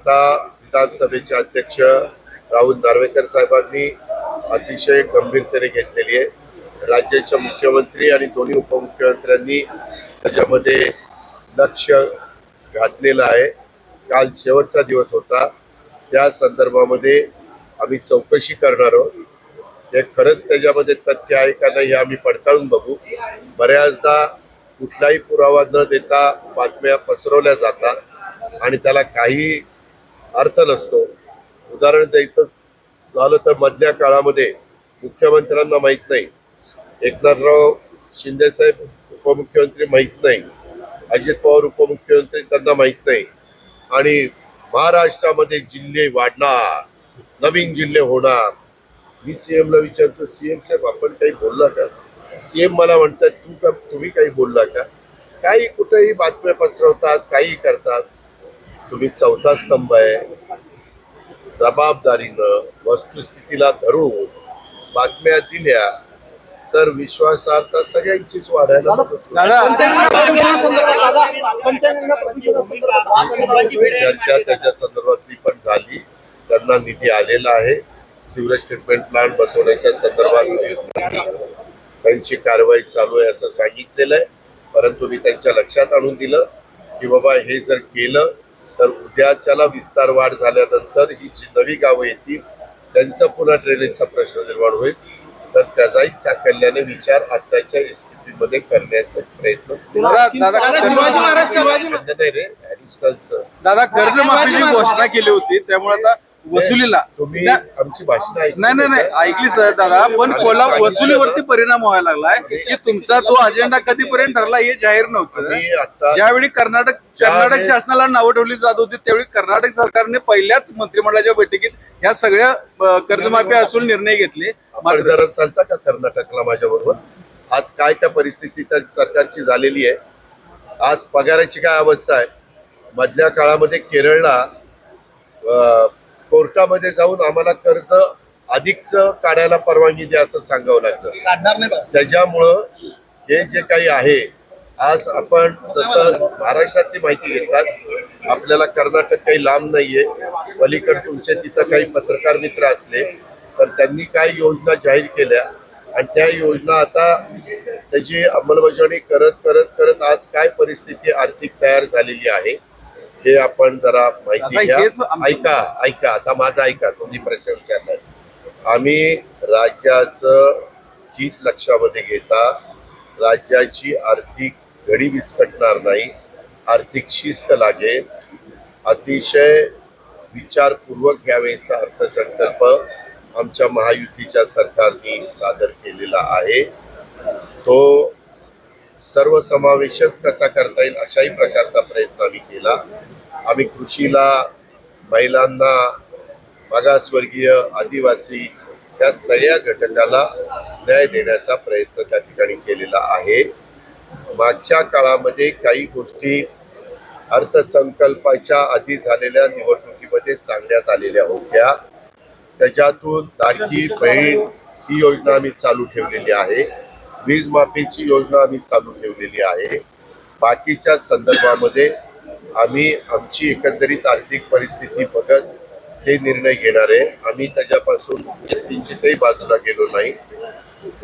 आता विधानसभेचे अध्यक्ष राहुल नार्वेकर साहेबांनी अतिशय गंभीरतेने घेतलेली आहे. राज्याच्या मुख्यमंत्री आणि दोन्ही उपमुख्यमंत्र्यांनी त्याच्यामध्ये लक्ष घातलेलं आहे. काल शेवटचा दिवस होता. त्या संदर्भामध्ये आम्ही चौकशी करणार आहोत. ते खरंच त्याच्यामध्ये तथ्य आहे का नाही हे आम्ही पडताळून बघू. बऱ्याचदा कुठलाही पुरावा न देता बातम्या पसरवल्या जातात आणि त्याला काही अर्थ नसतो. उदाहरण द्यायचं झालं तर मधल्या काळामध्ये मुख्यमंत्र्यांना माहीत नाही. एकनाथराव शिंदेसाहेब उपमुख्यमंत्री माहीत नाही. अजित पवार उपमुख्यमंत्री त्यांना माहीत नाही. आणि महाराष्ट्रामध्ये जिल्हे वाढणार नवीन जिल्हे होणार. मी सी एमला विचारतो सी एम साहेब आपण काही बोलला का? सी एम मला म्हणतात तू का तुम्ही काही बोलला का? काही कुठेही बातम्या पसरवतात काही करतात. तुम्ही चौथा स्तंभ आहे. जबाबदारीनं वस्तुस्थितीला धरून बातम्या दिल्या तर विश्वासार्हता सगळ्यांचीच वाढायला मदत होईल. चर्चा त्याच्या संदर्भातली पण झाली. त्यांना निधी आलेला आहे. सिवरेज ट्रीटमेंट प्लांट बसवण्याच्या संदर्भात त्यांची कारवाई चालू आहे असं सांगितलेलं आहे. परंतु मी त्यांच्या लक्षात आणून दिलं की बाबा हे जर केलं तर उद्याच्याला विस्तार वाढ झाल्यानंतर ही जी नवी गावं येतील त्यांचा पुन्हा ड्रेनेजचा प्रश्न निर्माण होईल. तर त्याचाही साकल्याने विचार आताच्या एस टी पी मध्ये करण्याचा प्रयत्न दादा दादा शिवाजी महाराज शिवाजी महाराज नाही रे ऍडिशनलचं दादा कर्जमाफीची घोषणा केली होती त्यामुळे आता वसुलीला. तुम्ही आमची नाही नाही नाही ऐकली सर दादा. पण सांगितलं वसुलीवरती. परिणाम व्हायला लागलाय की तुमचा तो अजेंडा कधीपर्यंत ठरला हे जाहीर नव्हतं. ज्यावेळी कर्नाटक कर्नाटक शासनाला नावं ठेवली जात होती त्यावेळी कर्नाटक सरकारने पहिल्याच मंत्रिमंडळाच्या बैठकीत ह्या सगळ्या कर्जमाफी असून निर्णय घेतले. मात्र जरा चालता का कर्नाटकला माझ्या बरोबर आज काय त्या परिस्थिती त्या सरकारची झालेली आहे? आज पगाराची काय अवस्था आहे? मधल्या काळामध्ये केरळला कोर्टामध्ये जाऊन आम्हाला कर्ज अधिकच काढायला परवानगी द्या असं सांगावं लागतं. काढणार नाही बा. त्याच्यामुळं हे जे काही आहे आज आपण जसं महाराष्ट्रातली माहिती घेतात आपल्याला कर्नाटक काही लांब नाहीये. पलीकडे तुमचे तिथं काही पत्रकार मित्र असले तर त्यांनी काही योजना जाहीर केल्या. आणि त्या योजना आता त्याची अंमलबजावणी करत करत करत आज काय परिस्थिती आर्थिक तयार झालेली आहे हे आपण जरा माहिती घ्या. ऐका ऐका. आता माझा ऐका. तुम्ही प्रश्न विचारलाय आम्ही राज्याचं हित लक्षामध्ये घेता राज्याची आर्थिक घडी विस्कटणार नाही आर्थिक शिस्त लागेल. अतिशय विचारपूर्वक यावेळेचा अर्थसंकल्प आमच्या महायुतीच्या सरकारने सादर केलेला आहे. तो सर्वसमावेशक कसा करता येईल अशाही प्रकारचा प्रयत्न आम्ही केला. आम्ही कृषीला महिलांना मागासवर्गीय आदिवासी या सगळ्या घटकाला न्याय देण्याचा प्रयत्न त्या ठिकाणी केलेला आहे. मागच्या काळामध्ये काही गोष्टी अर्थसंकल्पाच्या आधी झालेल्या निवडणुकीमध्ये सांगण्यात आलेल्या होत्या. त्याच्यातून लाडकी बहीण ही योजना आम्ही चालू ठेवलेली आहे. वीज माफीची योजना आम्ही चालू ठेवलेली आहे. बाकीच्या संदर्भामध्ये आम्ही आमची एकंदरीत आर्थिक परिस्थिती बघत हे निर्णय घेणार आहे. आम्ही त्याच्यापासून किंचितही बाजूला गेलो नाही.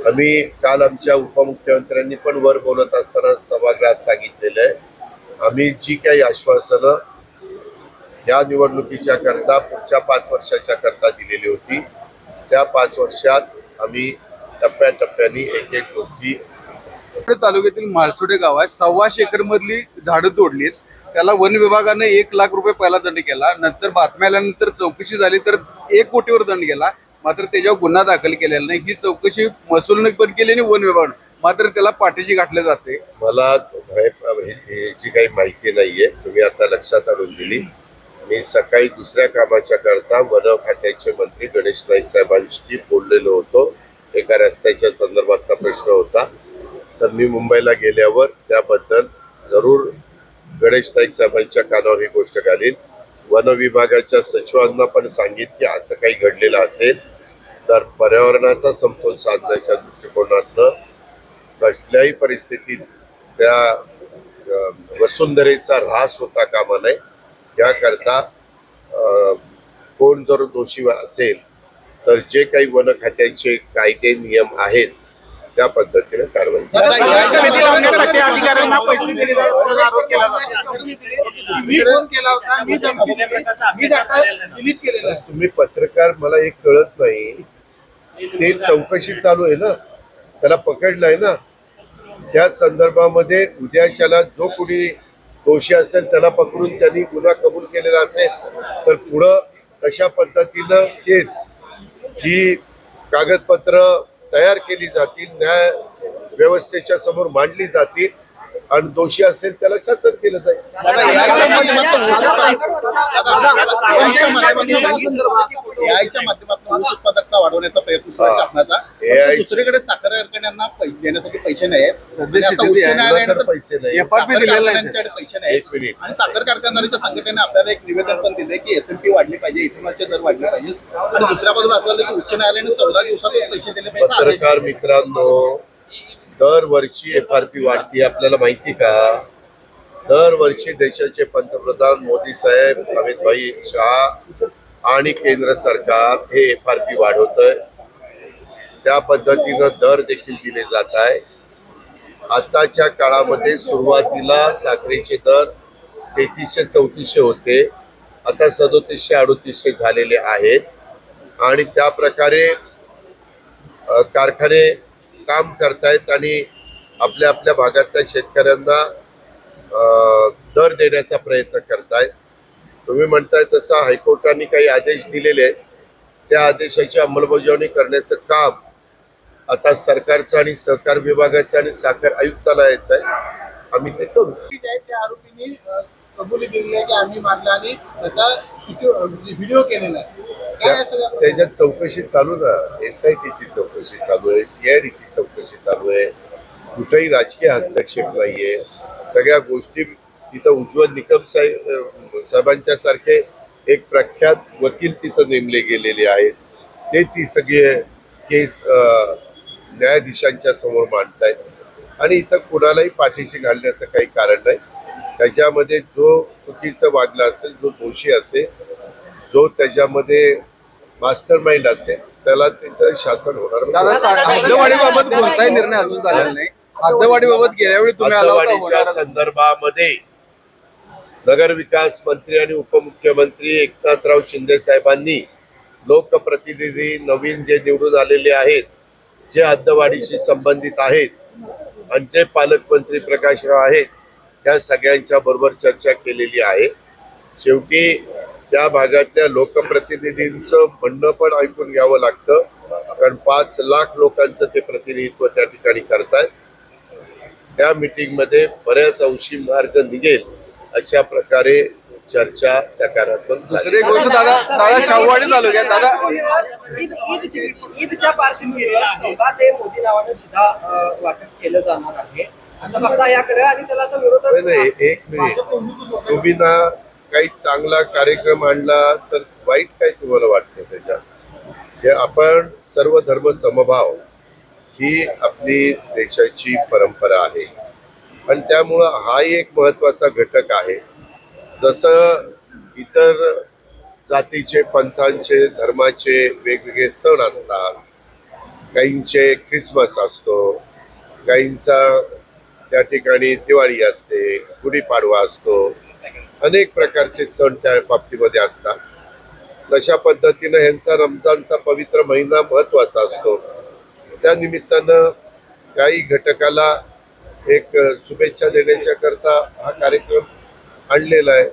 आम्ही काल आमच्या उपमुख्यमंत्र्यांनी पण वर बोलत असताना सभागृहात सांगितलेलं आहे. आम्ही जी काही आश्वासनं ह्या निवडणुकीच्या करता पुढच्या पाच वर्षाच्या करता दिलेली होती त्या पाच वर्षात आम्ही टप्प्याटप्प्याने एक एक गोष्टी तालुक्यातील माळसोडे गाव आहे. सव्वाशे एकर मधली झाडं तोडलीत. त्याला वन विभागाने एक लाख रुपये पहिला दंड केला. नंतर बातम्या आल्यानंतर चौकशी झाली तर एक कोटीवर दंड केला मात्र त्याच्यावर गुन्हा दाखल केलेला नाही. ही चौकशी महसूलने पण केली आणि वन विभागानं. मात्र त्याला पाठीशी गाठले जाते. मला जी काही माहिती नाहीये तुम्ही आता लक्षात आणून दिली. मी सकाळी दुसऱ्या कामाच्या करता वन खात्याचे मंत्री गणेश नाईक साहेबांशी बोललेलो होतो. एका रस्त्याच्या संदर्भातला प्रश्न होता. तर मी मुंबईला गेल्यावर त्याबद्दल जरूर गणेश नाईक साहेबांच्या कानावर ही गोष्ट घालीन. वन विभागाच्या सचिवांना पण सांगित की असं काही घडलेलं असेल तर पर्यावरणाचा समतोल साधण्याच्या दृष्टिकोनातनं कसल्याही परिस्थितीत त्या वसुंधरेचा ऱ्हास होता कामा नये. याकरता कोण जर दोषी असेल तर जे काही वन खात्याचे कायदे नियम आहेत त्या पद्धतीने कारवाई दादा, या समिती लावण्यासाठी अधिकाऱ्यांना पैसे दिले जातात. असा आरोप केला जातो. मी फोन केला होता मी धमकी दिली मी डाटा डिलीट केलेला आहे. तुम्ही पत्रकार मला एक कळत नाही. ते चौकशी चालू आहे ना? त्याला पकडलंय ना? त्या संदर्भामध्ये उद्याच्याला जो कोणी दोषी असेल त्याला पकडून त्यांनी गुन्हा कबूल केलेला असेल तर पुढं तशा पद्धतीनं केस ही कागदपत्र तयार केली जातील न्याय व्यवस्थेच्या समोर मांडली जातील आणि दोषी असेल त्याला शासन केलं जाईल. दादा, याच्या माध्यमातून ऊस उत्पादकता वाढवण्याचा प्रयत्न सुरू आहे. शासनाचा. दुसरीकडे साखर कारखान्यांना देण्यासाठी पैसे नाही पैसे नाही पैसे नाही एक मिनिट. आणि साखर कारखानदारीच्या संघटनेने आपल्याला एक निवेदन पण दिलंय की एसएमपी वाढली पाहिजे इथेनॉलचे दर वाढले पाहिजे. आणि दुसऱ्या बाजूला असं झालं की उच्च न्यायालयाने चौदा दिवसातून पैसे दिले पाहिजे. पत्रकार मित्रांनो दरवर्षी एफ आर पी वाढती आपल्याला माहिती का? दरवर्षी देशाचे पंतप्रधान मोदी साहेब अमित भाई शहा आणि केंद्र सरकार हे एफ आर पी वाढवत त्या पद्धतीनं दर देखील दिले जात आहे. आताच्या काळामध्ये सुरुवातीला साखरेचे दर तेहतीसशे चौतीसशे होते. आता सदोतीसशे अडोतीसशे झालेले आहेत. आणि त्या प्रकारे कारखाने काम करतायत आणि आपल्या आपल्या भागातल्या शेतकऱ्यांना दर देण्याचा प्रयत्न करतायत. तुम्ही म्हणताय तसा हायकोर्टाने काही आदेश दिलेले आहेत. त्या आदेशाची अंमलबजावणी करण्याचं काम आता सरकारचं आणि सहकार विभागाचं आणि साखर आयुक्तालयाचं आहे. आम्ही ते करू. त्या आरोपींनी कबुली दिलेली आहे की आम्ही मारला आणि त्याचा व्हिडिओ म्हणजे केलेला आहे. त्याच्यात चौकशी चालू ना एस आय टीची चौकशी चालू आहे. सीआयडीची चौकशी चालू आहे. कुठेही राजकीय हस्तक्षेप नाहीये. सगळ्या गोष्टी तिथं उज्ज्वल निकम साहेब साहेबांच्या सारखे एक प्रख्यात वकील तिथं नेमले गेलेले आहेत. ते ती सगळी केस न्यायाधीशांच्या समोर मांडतायत. आणि इथं कुणालाही पाठीशी घालण्याचं काही कारण नाही. त्याच्यामध्ये जो चुकीचं वागला असेल जो दोषी असेल जो त्याच्यामध्ये मास्टर माइंड असेल त्याला तिथं शासन होणार हद्दवाढीबाबत कोणताही निर्णय अजून झालेला नाही. हद्दवाढीबाबत गेल्या वेळी हद्दवाढीच्या संदर्भामध्ये नगर विकास मंत्री आणि उपमुख्यमंत्री एकनाथराव शिंदे साहेबांनी लोकप्रतिनिधी नवीन जे निवडून आलेले आहेत जे हद्दवाढीशी संबंधित आहेत आणि जे पालकमंत्री प्रकाशराव आहेत त्या सगळ्यांच्या बरोबर चर्चा केलेली आहे. शेवटी त्या भागातल्या लोकप्रतिनिधींचं म्हणणं पण ऐकून घ्यावं लागतं. कारण पाच लाख लोकांचं ते प्रतिनिधित्व त्या ठिकाणी करतायत. त्या मीटिंगमध्ये बऱ्याच अंशी मार्ग निघेल अशा प्रकारे चर्चा सकारात्मक झाली. दुसरी गोष्ट दादा दादा शाहूवाडी तालुक्यात दादा. ईद ईद ईदच्या पार्श्वभूमीवर सौदा ते मोदी नावानं सुद्धा वाटप केलं जाणार आहे. असं बघता याकडे आणि त्याला तो एक मिनिट तुम्ही ना काही चांगला कार्यक्रम आणला तर वाईट काय तुम्हाला वाटतं त्याच्यात? हे आपण सर्व धर्म समभाव ही आपली देशाची परंपरा आहे. आणि त्यामुळं हा एक महत्त्वाचा घटक आहे. जसं इतर जातीचे पंथांचे धर्माचे वेगवेगळे सण असतात. काहींचे ख्रिसमस असतो. काहींचा त्या ठिकाणी दिवाळी असते गुढीपाडवा असतो अनेक प्रकारचे सण त्या बाबतीमध्ये असतात. तशा पद्धतीनं ह्यांचा रमजानचा पवित्र महिना महत्त्वाचा असतो. त्या निमित्तानं त्याही घटकाला एक शुभेच्छा देण्याच्या करता हा कार्यक्रम आणलेला आहे.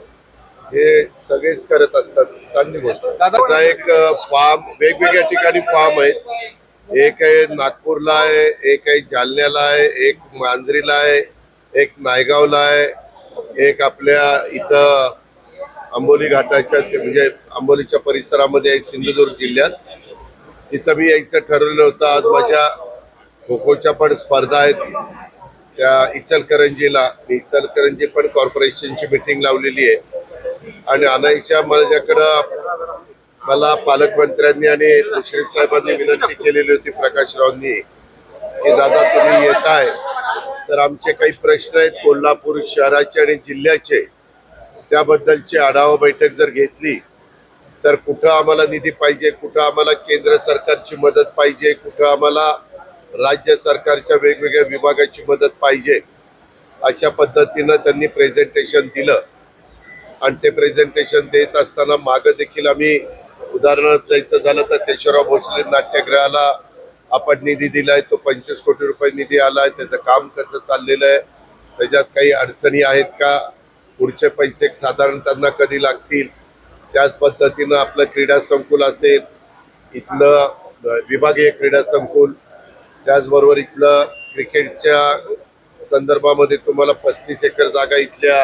हे सगळेच करत असतात. चांगली गोष्ट. त्याचा एक फार्म वेगवेगळ्या ठिकाणी फार्म आहेत. एक आहे नागपूरला आहे एक आहे जालन्याला आहे एक मांजरीला आहे एक नायगावला आहे एक आपल्या इथं आंबोली घाटाच्या ते म्हणजे आंबोलीच्या परिसरामध्ये आहे सिंधुदुर्ग जिल्ह्यात. तिथं मी यायचं ठरवलं होतं. आज माझ्या खो खोच्या पण स्पर्धा आहेत. त्या इचलकरंजीला मी इचलकरंजी पण कॉर्पोरेशनची मिटिंग लावलेली आहे. आणि अनायशा माझ्याकडं मला पालकमंत्र्यांनी आणि मुश्रीफ साहेबांनी विनंती केलेली होती प्रकाशरावांनी की दादा तुम्ही येत आहे तर आमचे काही प्रश्न आहेत कोल्हापूर शहराचे आणि जिल्ह्याचे. त्याबद्दलची आढावा बैठक जर घेतली तर कुठं आम्हाला निधी पाहिजे कुठं आम्हाला केंद्र सरकारची मदत पाहिजे कुठं आम्हाला राज्य सरकारच्या वेगवेगळ्या विभागाची मदत पाहिजे अशा पद्धतीनं त्यांनी प्रेझेंटेशन दिलं. आणि ते प्रेझेंटेशन देत असताना मागं देखील आम्ही उदाहरणार्थ द्यायचं झालं तर केशवराव भोसले नाट्यगृहाला आपण निधी दिलाय तो पंचवीस कोटी रुपये निधी आलाय त्याचं काम कसं चाललेलं आहे त्याच्यात काही अडचणी आहेत का? पुढचे पैसे साधारण त्यांना कधी लागतील? त्याच पद्धतीनं आपलं क्रीडा संकुल असेल इथलं विभागीय क्रीडा संकुल त्याचबरोबर इथलं क्रिकेटच्या संदर्भामध्ये तुम्हाला पस्तीस एकर जागा इथल्या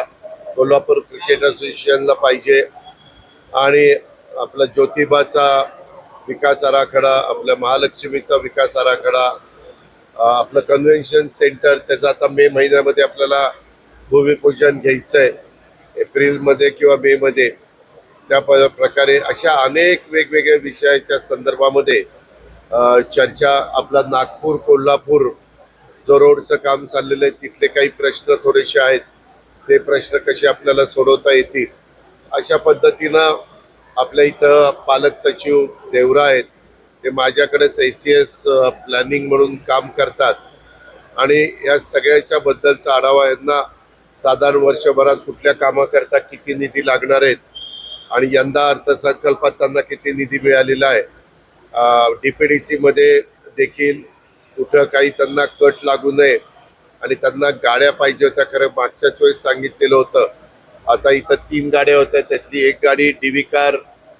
कोल्हापूर क्रिकेट असोसिएशनला पाहिजे. आणि आपला ज्योतिबाचा विकास आराखडा आपल्या महालक्ष्मीचा विकास आराखडा आपलं कन्व्हेन्शन सेंटर त्याचं आता मे महिन्यामध्ये आपल्याला भूमिपूजन घ्यायचं आहे एप्रिलमध्ये किंवा मेमध्ये त्या प- प्रकारे अशा अनेक वेगवेगळ्या विषयाच्या संदर्भामध्ये चर्चा आपला नागपूर कोल्हापूर जो रोडचं काम चाललेलं आहे तिथले काही प्रश्न थोडेसे आहेत. ते प्रश्न कसे आपल्याला सोडवता येतील? अशा पद्धतीनं आपल्या इथं पालक सचिव देवरा आहेत. ते माझ्याकडेच ए सी एस प्लॅनिंग म्हणून काम करतात. आणि या सगळ्याच्या बद्दलचा आढावा यांना साधारण वर्षभरात कुठल्या कामाकरता किती निधी लागणार आहेत आणि यंदा अर्थसंकल्पात त्यांना किती निधी मिळालेला आहे. डी पी डी सीमध्ये देखील कुठं काही त्यांना कट लागू नये आणि त्यांना गाड्या पाहिजे होत्या खरं मागच्याच वेळेस सांगितलेलं होतं. आता इथं तीन गाड्या होत्या. त्यातली एक गाडी डीव्ही कार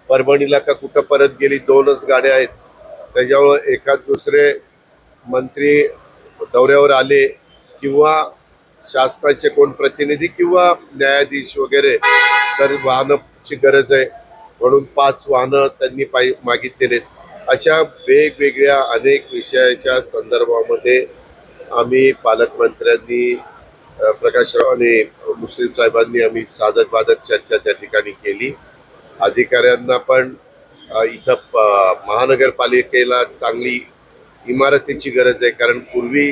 परभणीला का कुठं परत गेली दोनच गाड्या आहेत. त्याच्यामुळं एखाद दुसरे मंत्री दौऱ्यावर आले किंवा शासनाचे कोण प्रतिनिधी किंवा न्यायाधीश वगैरे तर वाहनाची गरज आहे. म्हणून पाच वाहनं त्यांनी पाय मागितलेले अशा वेगवेगळ्या अनेक विषयाच्या संदर्भामध्ये आम्ही पालकमंत्र्यांनी प्रकाशराव आणि मुस्लिम साहेबांनी आम्ही साधक बाधक चर्चा त्या ठिकाणी केली. अधिकाऱ्यांना पण इथं महानगरपालिकेला चांगली इमारतीची गरज आहे. कारण पूर्वी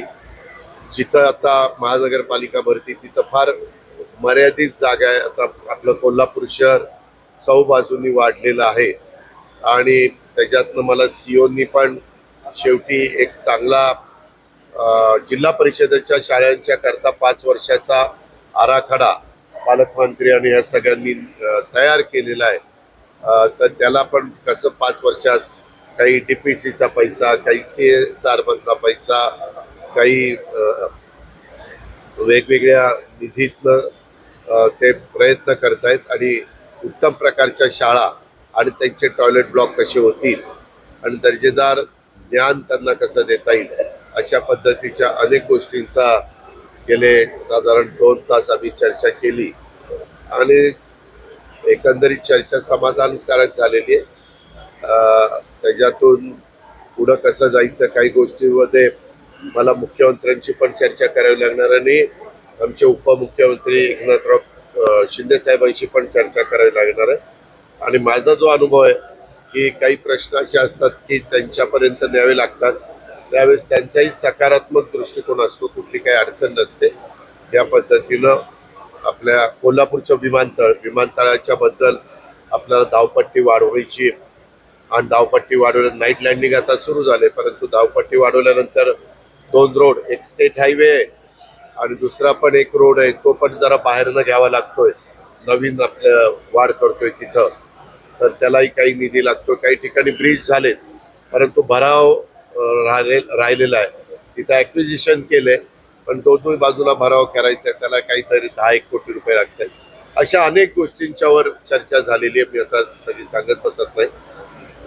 जिथं आता महानगरपालिका भरती तिथं फार मर्यादित जागा आहे. आता आपलं कोल्हापूर शहर चौबाजूनी वाढलेलं आहे. आणि त्याच्यातनं मला सीओनी पण शेवटी एक चांगला जिल्हा परिषदेच्या शाळांच्या करता पाच वर्षाचा आराखडा पालकमंत्री आणि या सगळ्यांनी तयार केलेला आहे. तर त्याला पण कसं पाच वर्षात काही डी पी सीचा पैसा काही सी एस आरमधला पैसा काही वेगवेगळ्या निधीतनं ते प्रयत्न करतायत आणि उत्तम प्रकारच्या शाळा आणि त्यांचे टॉयलेट ब्लॉक कसे होतील आणि दर्जेदार ज्ञान त्यांना कसं देता येईल अशा पद्धतीच्या अनेक गोष्टींचा गेले साधारण दोन तास आम्ही चर्चा केली. आणि एकंदरीत चर्चा समाधानकारक झालेली आहे. त्याच्यातून पुढं कसं जायचं काही गोष्टींमध्ये मला मुख्यमंत्र्यांची पण चर्चा करावी लागणार आणि आमचे उपमुख्यमंत्री एकनाथराव शिंदेसाहेबांशी पण चर्चा करावी लागणार आहे. आणि माझा जो अनुभव आहे की काही प्रश्न असे असतात की त्यांच्यापर्यंत न्यावे लागतात. त्यावेळेस त्यांचाही सकारात्मक दृष्टिकोन असतो कुठली काही अडचण नसते. या पद्धतीनं आपल्या कोल्हापूरचं विमानतळ विमानतळाच्या बद्दल आपल्याला धावपट्टी वाढवायची आणि धावपट्टी वाढवल्या नाईट लँडिंग आता सुरू झाले परंतु धावपट्टी वाढवल्यानंतर दोन रोड एक स्टेट हायवे आहे आणि दुसरा पण एक रोड आहे तो पण जरा बाहेरनं घ्यावा लागतोय. नवीन आपलं वाढ करतोय तिथं. तर त्यालाही काही निधी लागतो काही ठिकाणी ब्रिज झालेत परंतु भराव राहिले राहिलेला आहे. तिथं ॲक्विजिशन केलंय पण दोन बाजूला भराव करायचा आहे त्याला काहीतरी दहा एक कोटी रुपये लागत आहेत अशा अनेक गोष्टींच्यावर चर्चा झालेली आहे. मी आता सगळी सांगत बसत नाही.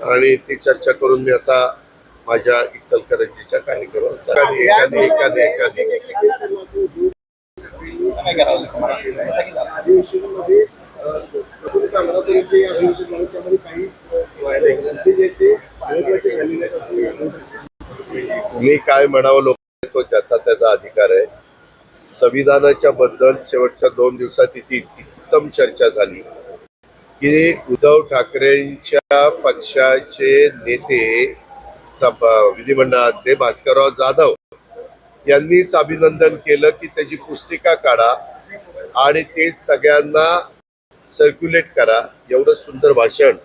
आणि ती चर्चा करून मी आता माझ्या इचलकरंजीच्या कार्यक्रमात चालली. एकाने एकाने एकाने अधिवेशनामध्ये अजून अमरावतीचे अधिवेशन झालं त्यामध्ये काही मुद्दे जे आहेत ते महत्त्वाचे झालेले आहेत असं मी काय म्हणावं लोक तो ज्याचा त्याचा अधिकार आहे. संविधानाच्या बद्दल शेवटच्या दोन दिवसात इथे उत्तम चर्चा झाली की उद्धव ठाकरेंच्या पक्षाचे नेते सभ विधिमंडळातले भास्करराव जाधव यांनीच अभिनंदन केलं की त्याची पुस्तिका काढा आणि ते सगळ्यांना सर्क्युलेट करा. एवढं सुंदर भाषण